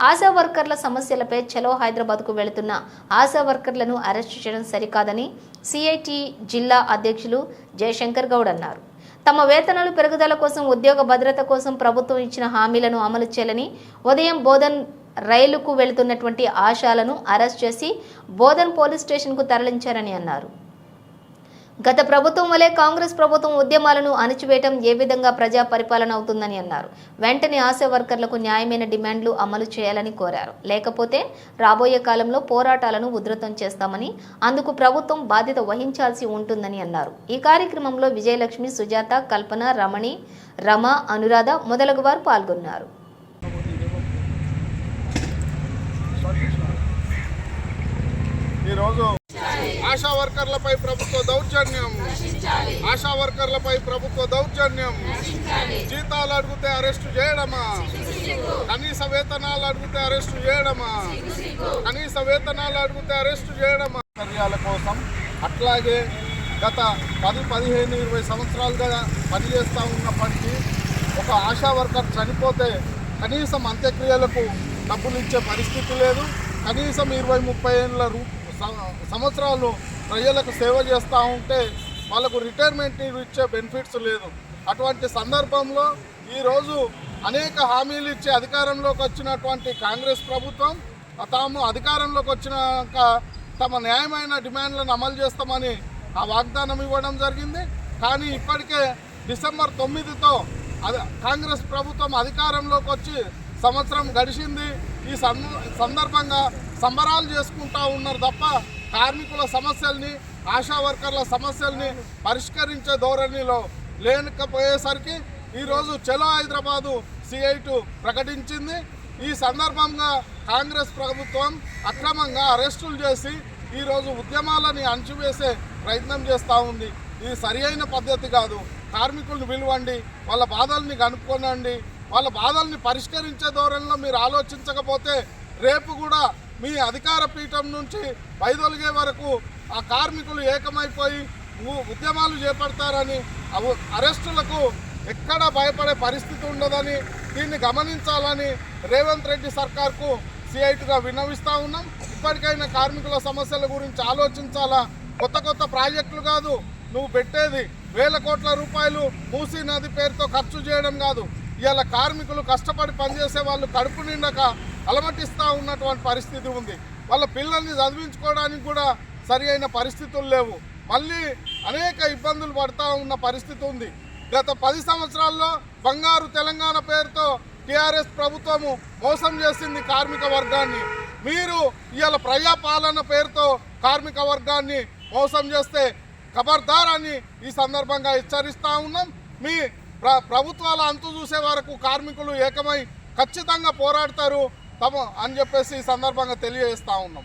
ఆశా వర్కర్ల సమస్యలపై చలో హైదరాబాద్కు వెళుతున్న ఆశా వర్కర్లను అరెస్ట్ చేయడం సరికాదని సిఐటి జిల్లా అధ్యక్షులు జయశంకర్ గౌడ్ అన్నారు. తమ వేతనాలు పెరుగుదల కోసం ఉద్యోగ భద్రత కోసం ప్రభుత్వం ఇచ్చిన హామీలను అమలు చేయాలని ఉదయం బోధన్ రైలుకు వెళుతున్నటువంటి ఆశాలను అరెస్ట్ చేసి బోధన్ పోలీస్ స్టేషన్కు తరలించారని అన్నారు. గత ప్రభుత్వం వలె కాంగ్రెస్ ప్రభుత్వం ఉద్యమాలను అణిచివేయటం ఏ విధంగా ప్రజా పరిపాలన అవుతుందని అన్నారు. వెంటనే ఆశా వర్కర్లకు న్యాయమైన డిమాండ్లు అమలు చేయాలని కోరారు. లేకపోతే రాబోయే కాలంలో పోరాటాలను ఉధృతం చేస్తామని అందుకు ప్రభుత్వం బాధ్యత వహించాల్సి ఉంటుందని అన్నారు. ఈ కార్యక్రమంలో విజయలక్ష్మి సుజాత కల్పన రమణి రమ అనురాధ మొదలగు వారు పాల్గొన్నారు. ఈరోజు ఆశా వర్కర్లపై ప్రభుత్వ దౌర్జన్యం. ఆశా వర్కర్లపై ప్రభుత్వ దౌర్జన్యం. జీతాలు అడిగితే అరెస్టు చేయడమా? కనీస వేతనాలు అడిగితే అరెస్టు చేయడమా? కనీస వేతనాలు అడిగితే అరెస్టు చేయడమా? చర్యల కోసం అట్లాగే గత పది పదిహేను ఇరవై సంవత్సరాలుగా పనిచేస్తూ ఉన్నప్పటికీ ఒక ఆశా వర్కర్ చనిపోతే కనీసం అంత్యక్రియలకు డబ్బులు ఇచ్చే పరిస్థితి లేదు. కనీసం ఇరవై ముప్పై ఏళ్ళ రూ సంవత్సరాలు ప్రజలకు సేవ చేస్తూ ఉంటే వాళ్ళకు రిటైర్మెంట్ ఇచ్చే బెనిఫిట్స్ లేదు. అటువంటి సందర్భంలో ఈరోజు అనేక హామీలు ఇచ్చి అధికారంలోకి వచ్చినటువంటి కాంగ్రెస్ ప్రభుత్వం తాము అధికారంలోకి వచ్చినాక తమ న్యాయమైన డిమాండ్లను అమలు చేస్తామని ఆ వాగ్దానం ఇవ్వడం జరిగింది. కానీ ఇప్పటికే డిసెంబర్ తొమ్మిదితో అది కాంగ్రెస్ ప్రభుత్వం అధికారంలోకి వచ్చి సంవత్సరం గడిచింది. ఈ సం- సందర్భంగా సంబరాలు చేసుకుంటా ఉన్నారు తప్ప కార్మికుల సమస్యల్ని ఆశా వర్కర్ల సమస్యల్ని పరిష్కరించే ధోరణిలో లేకపోయేసరికి ఈరోజు చలో హైదరాబాదు సిఐటు ప్రకటించింది. ఈ సందర్భంగా కాంగ్రెస్ ప్రభుత్వం అక్రమంగా అరెస్టులు చేసి ఈరోజు ఉద్యమాలని అణచివేసే ప్రయత్నం చేస్తూ ఉంది. ఇది సరి పద్ధతి కాదు. కార్మికులను పిలవండి వాళ్ళ బాధల్ని కనుక్కొనండి. వాళ్ళ బాధల్ని పరిష్కరించే ధోరణిలో మీరు ఆలోచించకపోతే రేపు కూడా మీ అధికార పీఠం నుంచి వైదొలిగే వరకు ఆ కార్మికులు ఏకమైపోయి ఉద్యమాలు చేపడతారని అరెస్టులకు ఎక్కడ భయపడే పరిస్థితి ఉండదని దీన్ని గమనించాలని రేవంత్ రెడ్డి సర్కార్కు సిఐటిగా విన్నవిస్తూ ఉన్నాం. ఇప్పటికైనా కార్మికుల సమస్యల గురించి ఆలోచించాలా? కొత్త కొత్త ప్రాజెక్టులు కాదు. నువ్వు పెట్టేది వేల కోట్ల రూపాయలు మూసీ నది పేరుతో ఖర్చు చేయడం కాదు. ఇవాళ కార్మికులు కష్టపడి పనిచేసే వాళ్ళు కడుపు నిండక అలమటిస్తూ ఉన్నటువంటి పరిస్థితి ఉంది. వాళ్ళ పిల్లల్ని చదివించుకోవడానికి కూడా సరి అయిన పరిస్థితులు లేవు. మళ్ళీ అనేక ఇబ్బందులు పడుతూ ఉన్న పరిస్థితి ఉంది. గత పది సంవత్సరాల్లో బంగారు తెలంగాణ పేరుతో టీఆర్ఎస్ ప్రభుత్వము మోసం చేసింది కార్మిక వర్గాన్ని. మీరు ఇవాళ ప్రజాపాలన పేరుతో కార్మిక వర్గాన్ని మోసం చేస్తే ఖబర్దార్ అని ఈ సందర్భంగా హెచ్చరిస్తూ ఉన్నాం. మీ ప్ర ప్రభుత్వాల అంతు చూసే వరకు కార్మికులు ఏకమై ఖచ్చితంగా పోరాడతారు తమ అని చెప్పేసి ఈ సందర్భంగా తెలియజేస్తూ ఉన్నాం.